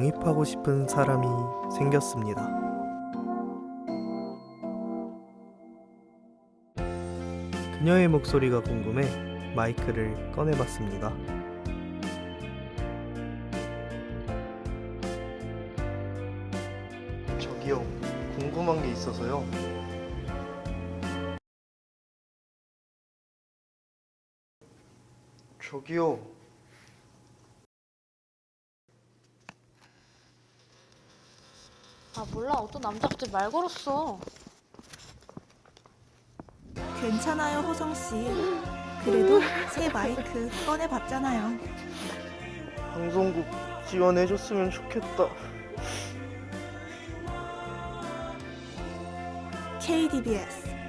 대답하고 싶은 사람이 생겼습니다. 그녀의 목소리가 궁금해 마이크를 꺼내봤습니다. 저기요, 궁금한 게 있어서요. 저기요. 아 몰라 어떤 남자 갑자기 말 걸었어 괜찮아요, 호성 씨. 그래도 새 마이크 꺼내 봤잖아요. 방송국 지원해줬으면 좋겠다. KDBS